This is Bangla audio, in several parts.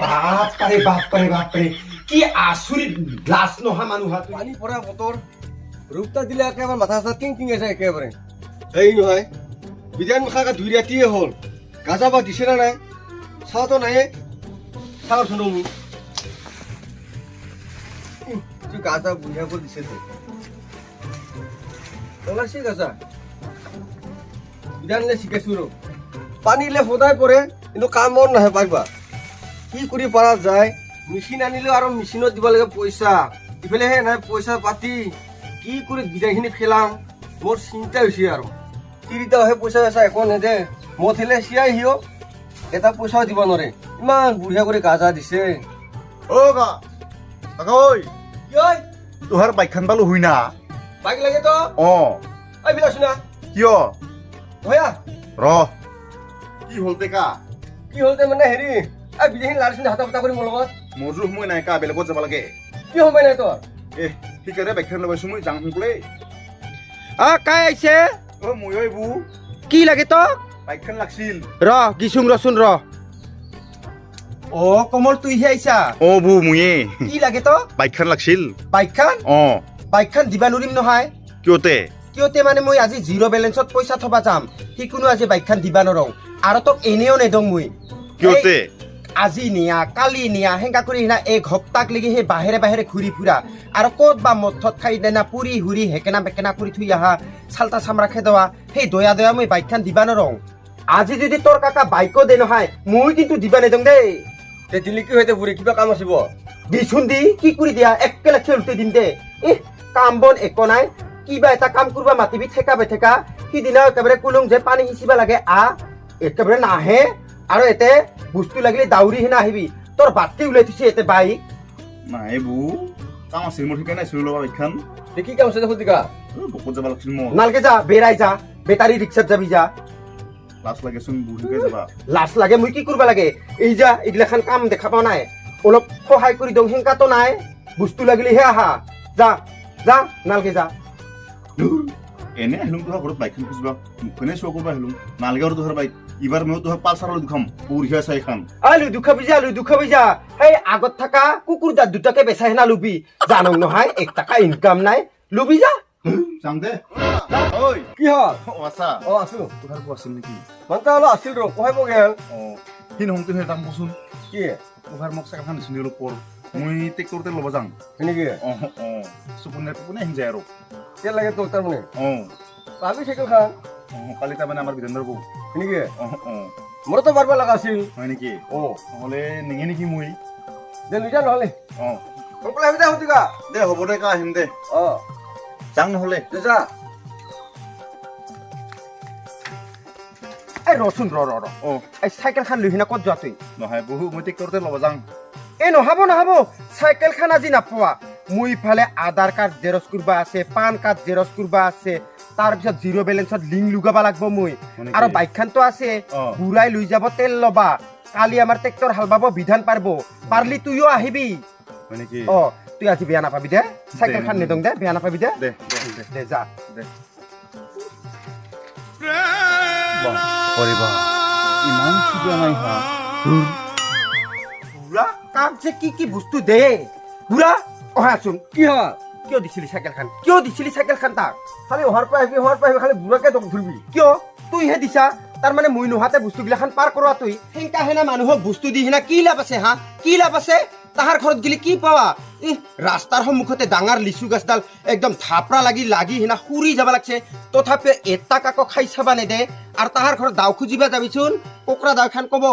বাপৰে বাপৰে বাপৰে কি আচৰিত লাজ নহা মানুহ হা তুমি পানী পৰা বতৰ ৰূপটা দিলে একেবাৰে মাথা চাথা টিং টিং আছে একেবাৰে। হেৰি নহয়, বিধান মুখাকে দুই ৰাতিয়ে হ'ল। গাজা বা দিছে না নাই? চাওঁতো নাই চাওঁ শুনো মোক গাজা বুঢ়িয়াব দিছে তো ওলাইছে গাজা। বিধানলে শিকাইছো ৰ পানীলে সদায় পৰে, কিন্তু কাম বন নাহে পাৰিবা কি কৰি পৰা যায়? মেচিন আনিলেও আৰু মেচিনত দিব লাগে পইচা। ইফালে হে নাই পইচা পাতি। কি কৰি বিধানখিনি খেলাম মোৰ চিন্তা হৈছে আৰু। তিৰিটা হে পইচা চইচা একো নেদে। মই থেলে চিয়াই সিও। এটা পইচাও দিব নোৱাৰে। ইমান বুঢ়িয়া কৰি গাজা দিছে। অ গা। কাকা ঐ। কি ঐ? তোহাৰ বাইকখন পালো হুই না। বাইক লাগে তো? অ। ঐ বিলাসী না কিয়? ভয়া ৰ। কি হ'ল টেকা কি হ'ল তে মানে হেৰি? এই বিদেশি লাৰিছিনে হাতা পাতা কৰি মোৰ লগত। সময় নাই কা বেলেগত যাব লাগে। কি সময় নাই তোৰ? এ সেইকাৰণে বাইকখন লগাইছো মই যাওঁ সোনকালে অ কাই আহিছে? অ মই বু কি লাগে তোক বাইকখন লাগছিল। ৰ গিচুং ৰচোন ৰ। অ কমল তুইহে আহিছা? অ বু ময়ে। কি লাগে তোক বাইকখন লাগছিল। বাইকখন? অ। বাইকখন দিবা নোৱাৰিম নহয়। কিয়তে? কিয়তে মানে মই আজি জিৰ' বেলেঞ্চত পইচা থবা যাম। সেইকোনো আজি বাইকখন দিবা নোৱাৰোঁ আৰু তোক এনেও নেদং মই। কিয়তে? আজি নিয়া কালি নিয়া সেংকা কৰি সিনা এক সপ্তাহ লাগি সেই বাহিৰে বাহিৰে ঘূৰি ফুৰা। আৰু ক'ত বা মঠত খাই দেনা পুৰি হুৰি হেকেনা বেকেনা কৰি থৈ আহা চাল্টা চামৰা খেদোৱা সেই দয়া দয়া মই বাইকখন দিবা নোৱাৰোঁ আজি যদি তোৰ কাকা বাইকো দে নহয় মই কিন্তু দিবা নেদং দেই। তে দিলি কি হৈছে বুঢ়ী কিবা কাম আছিব? দিচোন দি কি কৰি দিয়া একেলগে খেলতে দিম দে। ইহ কাম বন একো নাই কিবা এটা কাম কৰবা মাতিবি ঠেকা বে ঠেকা সিদিনা একেবাৰে কুলুং যে পানী সিঁচিব লাগে আ একেবাৰে নাহে। আৰু এতে বস্তু লাগিলে দাউৰি সিনা আহিবি। তোৰ বাটটি ওলাই থৈছে এতে বাইক নাই বু কাম আছিল মোৰ সেইকাৰণে আছিলো লগা বাইকখন। তে কি কাম আছে অ, বকত যাব লাগিছিল মোৰ। নালগে যা বেৰাই যা বেটাৰী ৰিক্সাত যাবি যা। লাজ লাগেচোন বু শিকাই যাবা। লাজ লাগে মই কি কৰিব লাগে? এই যা এইগিলাখান কাম দেখা পোৱা নাই। অলপ সহায় কৰি দিওঁ সেংকাতো নাই। বস্তু লাগিলেহে আহা। যা যা নালগে যা। এনে আহিলোঁ তোহাৰ ঘৰত বাইকখন খুজিবা। মুখখনে চোৱা কৰিব আহিলোঁ নালাগে আৰু তোহাৰ বাইক। এইবাৰ মই তোহাৰ পালচাৰলৈ দুখাম বঢ়িয়া চাই খাম। আলু দুখাবি যা আলু দুখাবি যা সেই আগত থাকা কুকুৰ দাঁত দুটাকে বেচাই হেনা লুবি। জানো নহয় এক টাকা ইনকাম নাই। লুবি যা। যাম দে। ঐ কি হ'ল? অ আছা। অ আছো। তোহাৰ কো আছিল নেকি? মানটা অলপ আছিল ৰ পঢ়াব গেল অ সি নহওঁ তুমি দাম কচোন? কি? তোহাৰ মোক চাইকেলখন দিছোঁ অলপ পৰ মই ট্ৰেক্টৰতে ল'ব যাম। সেনেকি অ অ চকুনে টোপনি আহি যায় আৰু। কে লাগে তোৰ তাৰমানে? অ। পাবি চাইকেল খান। অ কালি তাৰমানে আমাৰ বিধানৰ বৌ। সেনেকি অ মোৰতো পাৰব লগা আছিল। হয় নেকি? অ। নহ'লে নেঙে নেকি মই? দে লৈ যা নহ'লে। অ। সোনকালে আহিবি দে সুধিকা দে হ'ব দে কা আহিম দে। অ। যাং নহ'লে। যা। এই ৰচোন ৰ ৰ অ। এই চাইকেলখন লৈ সিনা ক'ত যোৱা তুই? নহয় বহু মই ট্ৰেক্টৰতে ল'ব যাম। এই নহ'ব নহ'ব। চাইকেলখন আজি নাপোৱা। মোৰ ইফালে আধাৰ কাৰ্ড জেৰক্স কৰবা আছে পান কাৰ্ড জেৰক্স কৰবা আছে। তাৰপিছত জিৰ' বেলেঞ্চত লিংক লগাব লাগব মই। নেকি? আৰু বাইকখনতো আছে। ঘূৰাই লৈ যাব তেল ল'বা। কালি আমাৰ ট্ৰেক্টৰ হাল বাব বিধান পাৰব। পাৰলি তুইও আহিবি। নেকি অ তুই আজি বেয়া নাপাবি দে। চাইকেলখন নিদং দে বেয়া নাপাবি দে। দে দে যা। দে। ইমান চুবিয়া নাই বুঢ়া কাক যে কি কি বস্তু দে। বুঢ়া অহাচোন কি হ'ল? কিয় দিছিলি চাইকেলখন কিয় দিছিলি চাইকেলখন তাক? খালি অহাৰ পৰা আহিবি অহাৰ পৰা আহিবি, খালি বুঢ়াকে দম ধৰিবি। কিয়? তুইহে দিছা তাৰমানে মই নোহাতে বস্তুগিলাখান পাৰ কৰোৱা তুই। সেনকা হেনা মানুহক বস্তু দি হেনা কি লাভ আছে, হা? কি লাভ আছে? তাহাৰ ঘৰত গেলি কি পাৱা ই ৰাস্তাৰ সন্মুখতে ডাঙৰ লিচু গছডাল একদম থাপৰা লাগি লাগি হেনা সুৰি যাব লাগছে। তথাপিও এটা কাকো খাই চাবা নেদে। আৰু তাহাৰ ঘৰত দাও খুজিবা যাবিচোন। কুকুৰা দাওখান ক'ব,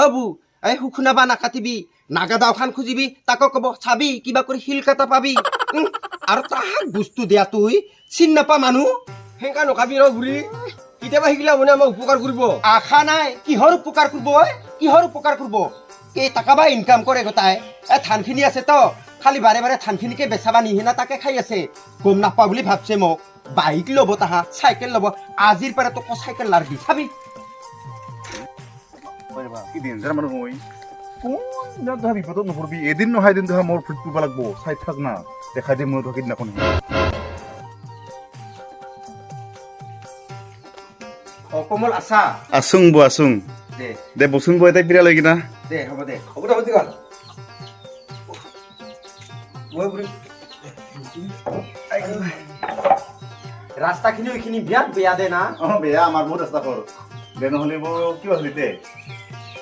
অ বু, এই শুকুনাবা নাকাটিবি। নাগা দাওখান খুজিবি, তাকো ক'ব, চাবি, কিবা কৰি শিল কাটা পাবি। আৰু তাহাক বস্তু দিয়া তুই। চিন নাপা মানুহ? সেনেকা নকাবি ৰ বুঢ়ী কেতিয়াবা শিকিলে মানে আমাক উপকাৰ কৰিব। আশা নাই। কিহৰ উপকাৰ কৰিব ঐ? কিহৰ উপকাৰ কৰিব? কেই টকা বা ইনকাম কৰে গোটাই। এ ধানখিনি আছে তো। খালি বাৰে বাৰে ধানখিনিকে বেচাবা নিহিনা তাকে খাই আছে। গম নাপাওঁ বুলি ভাবছে মোক। বাইক ল'ব তাহা চাইকেল ল'ব। আজিৰ পৰা তোক চাইকেল লাৰ দি চাবি। কি ডেঞ্জাৰ মানুহ মই। কোন বিপদত নপৰিবি? এদিন নহয় এদিন তোহাৰ মোৰ ফুট কৰিব লাগিব। চাই থাক না। দেখাই দিম মই তোক সিদিনাখন অকমল আছা। আছোং বৌ আছোং দে। দে বচোন বৌ এটাই পিৰা লৈ কিনা দে হ'ব দে। হ'ব দে হ'ব দে বুঢ়ী ৰাস্তাখিনি এইখিনি বিৰাট বেয়া দে না। অ বেয়া আমাৰ বহুত ৰাস্তা কৰ দে নহ'লে মোৰ কিয় আহিলি দে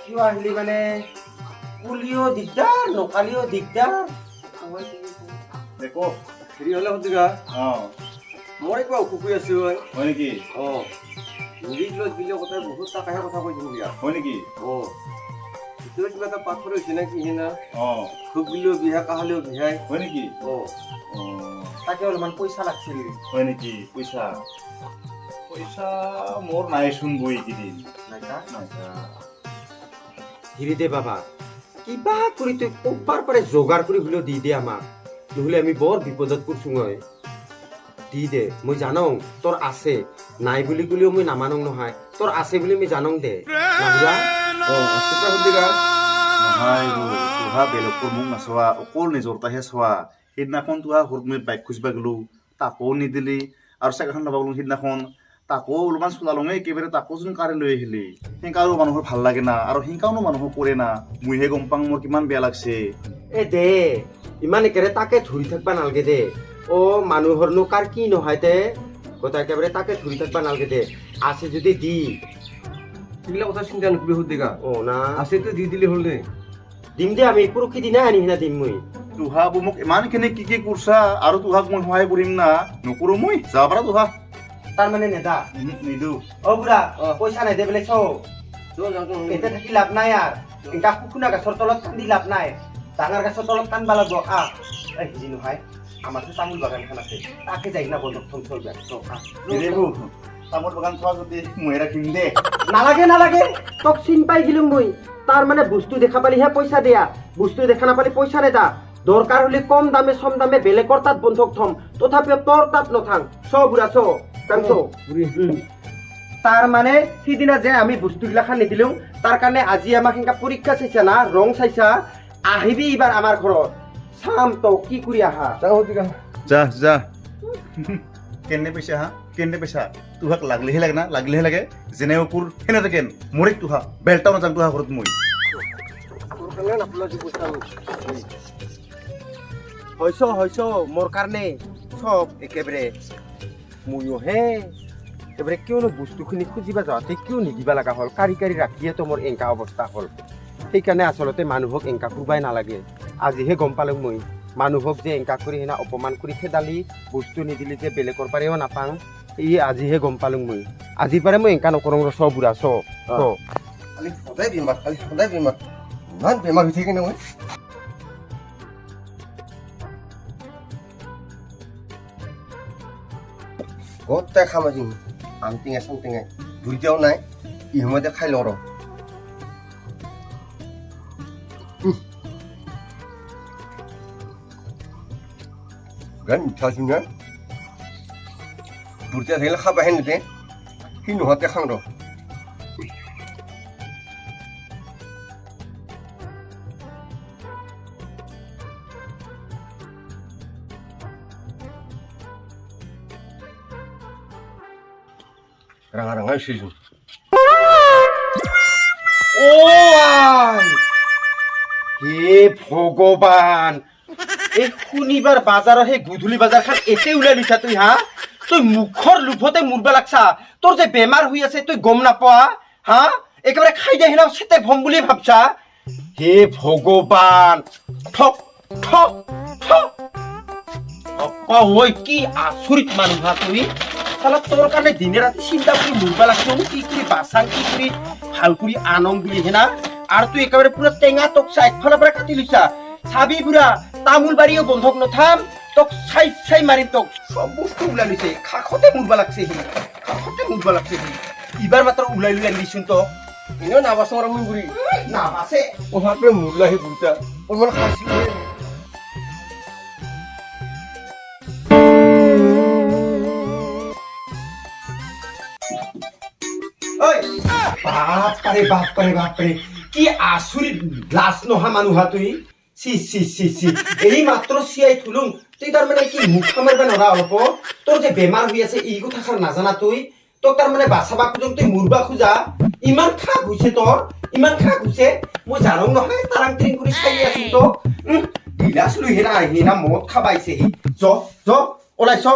কিয় আহিলি মানে? কুলিও দিগদাৰ নকালিও দিগদাৰ। দে ক। হেৰি হ'লে সন্ধিয়া অ। মই কিবা অসুখ হৈ আছো ঐ হয় নেকি? অঁ। মুড়ি লৈ দিলে কথা বহুত টকাহে কথা কৈ দিম বিয়া হয় নেকি অঁ ভিতৰত কিবা এটা পাথৰ হৈছে নে কি না অ খুব বুলিও বিহা কাহালেও বিহাই হয় নেকি অঁ অ তাকে অলপমান পইচা লাগছিল হয় নেকি পইচা পইচা মোৰ নাইচোন বই এইকেইদিন নাইকা নাইকা। হেৰি দে বাবা কিবা কৰি তই ক'ৰবাৰ পাৰে যোগাৰ কৰি হ'লেও দি দে আমাক নহ'লে আমি বৰ বিপদত পৰিছোঁ মই দি দে মই জানো তোৰ আছে নাই বুলি ক'লেও মই নামানো নহয়। তোৰ আছে বুলি মই জানো দে। তোহা বেলেগৰ মোক নাচোৱা অকল নিজৰটাহে চোৱা। সেইদিনাখন তোহা ঘৰত মই বাইক খুজিব গ'লো তাকো নিদিলি। আৰু চাইকেলখন ল'ব গ'লো সেইদিনাখন। তাকো অলপমান চলালোঙে একেবাৰে তাকো যোন কাৰে লৈ আহিলি। সেনেকাও মানুহৰ ভালো লাগে না আৰু সেনেকাওনো মানুহক কৰে না। মইহে গম পাওঁ মোৰ কিমান বেয়া লাগছে। এ দে ইমান একেবাৰে তাকে ধৰি থাকিবা নালাগে দে। অ মানুহৰনো কাৰ কি নহয় তে কথা একেবাৰে তাকে ধৰি থাকিবা নালাগে দে। আছে যদি দি। সেইবিলাক কথা চিন্তা নকৰিবি সন্ধিয়া অ না। আছেতো দি দিলে হ'ল দে দিম দে আমি পৰহি দিনাই আনি সিনা দিম মই। তোহা বো মোক ইমানখিনি কি কি কৰিছা আৰু তোহাক মই সহায় কৰিম না। নকৰো মই যাব পাৰা তোহা। তাৰমানে নেদা। উহু, নিদিওঁ। অ বুঢ়া অ। পইচা নাই দে বোলে যাওঁ। এতিয়া থাকি লাভ নাই আৰ। এনেকা শুকুনা গছৰ তলত কান্দি লাভ নাই। ডাঙৰ গছৰ তলত কান্দবা লাগব আহ এই হেৰি নহয় আমাৰতো তামোল বাগান এখন আছে। তাকে যাই না বন্ধক থম চলবে নিদিবো তামোল বাগান যদি দে। নালাগে নালাগে তোক চিন পাই গিলো মই। তাৰ মানে বস্তু দেখা পালিহে দিয়া। বস্তু দেখা নাপালি পইচা নেদা। দৰকাৰ হলে কম দামে চম দামে বেলেগৰ তাত বন্ধক থম। তথাপিও তোৰ তাত নথাং। চ বুঢ়া চ। চ। মানে সিদিনা যে আমি বস্তুগিলাখান নিদিলো তাৰ কাৰণে আজি আমাক সেনেকা পৰীক্ষা চাইছা না ৰং চাইছা। আহিবি এইবাৰ আমাৰ ঘৰত। চাম তই কি কৰি আহা যাওঁ সন্ধিয়া যা যা। কেনে পইচা হা? কেনে পইচা তোহাক লাগলিহে লাগে না? লাগলিহে লাগে? যেনে অকুৰ সেনে থাকেন মৰিক তোহা। বেলটাও নাযাং তোহা ঘৰত মই। হৈছ হৈছ মোৰ কাৰণে চব একেবাৰে ময়ো হে। একেবাৰে কিয়নো বস্তুখিনি খুজিবা যাওঁতে কিয় নিদিবা লগা হ'ল? কাৰি কাৰি ৰাখিয়েতো মোৰ এনেকা অৱস্থা হ'ল। সেইকাৰণে আচলতে মানুহক এনেকা কৰিবাই নালাগে। আজিহে গম পালোঁ মই। মানুহক যে এনেকা কৰি সেনা অপমান কৰি খেদালি বস্তু নিদিলি যে বেলেগৰ পাৰেও নাপাওঁ ই আজিহে গম পালোঁ মই। আজিৰ পাৰে মই এংকা নকৰোঁ ৰ চ বুঢ়া চ কালি সদায় বেমাৰ কালি সদায় বেমাৰ। ইমান বেমাৰ হৈ থাকে ন মই গোটেই খাম আজি। আম টেঙাই চাম টেঙাই দুইটাও নাই ই সময়তে খাই লওঁ বিৰাট মিঠা না? দুটা থাকিলে খাবাহে নেদে সি নোহোৱাতে খাওঁ ৰ। রাঙা রাঙা সেজুন ও আই। হে ভগৱান! এই শনিবাৰ বাজাৰৰ সেই গধূলি বাজাৰখন এতে ওলাই লৈছা তুই, হা? তই মুখৰ লোভতে মৰবা লাগছা তোৰ যে বেমাৰ হৈ আছে, তই গম নাপোৱা, হা? একেবাৰে খাই দিয়া সিনা চেতে ভম বুলি ভাবছা। হে ভগৱান! ঠক ঠক ঠক। অপ্পা ঐ, কি আচৰিত মানুহ, হা তুই? চালা তোৰ কাৰণে দিনে ৰাতি চিন্তা কৰি মৰবা লাগছ কি কৰি বাচাং, কি কৰি ভালো কৰি আনং বুলি হেনা? আৰু তুই একেবাৰে পুৰা টেঙা টকচা, একফালৰ পৰা কাটি লৈছা। চাবি পুৰা তামোল বাৰীও বন্ধক নথাম তোক চাই চাই মাৰিম তোক। চব বস্তু ওলাই লৈছে কাষতে মৰবা লাগছে সি কাষতে মৰবা লাগছে সি। ইবাৰ মাত্ৰ ওলাই লৈ আনিছোন তোক। এনেও নাবাচো আৰু মই বুঢ়ী নাবাছে অভাৱে মূল্য আহি বুঢ়ীটা অলপমান খাইছিলোঁ ঐ! বাপৰে বাপৰে বাপৰে। কি আচৰিত লাজ নহা মানুহ হা তুই। চি সি সি সি। এই মাত্ৰ চিয়াই থুলুং। তুই তাৰমানে কি মুখ মাৰিব নরা অল্প? তোর যে বেমাৰ হৈ আছে এই কথাষাৰ নাজানা তুই। তোক তাৰমানে বাচাবা খোজোং তুই মুরবা খোজা। ইমান খাপ হৈছে তোর ইমান খা হৈছে মই জানো নহয় তারাং তিৰিং করে চাই আছো তো উম, গিলাচ লৈ হেৰা আহি না মদ খাবাইছে জ জ ওলাইছ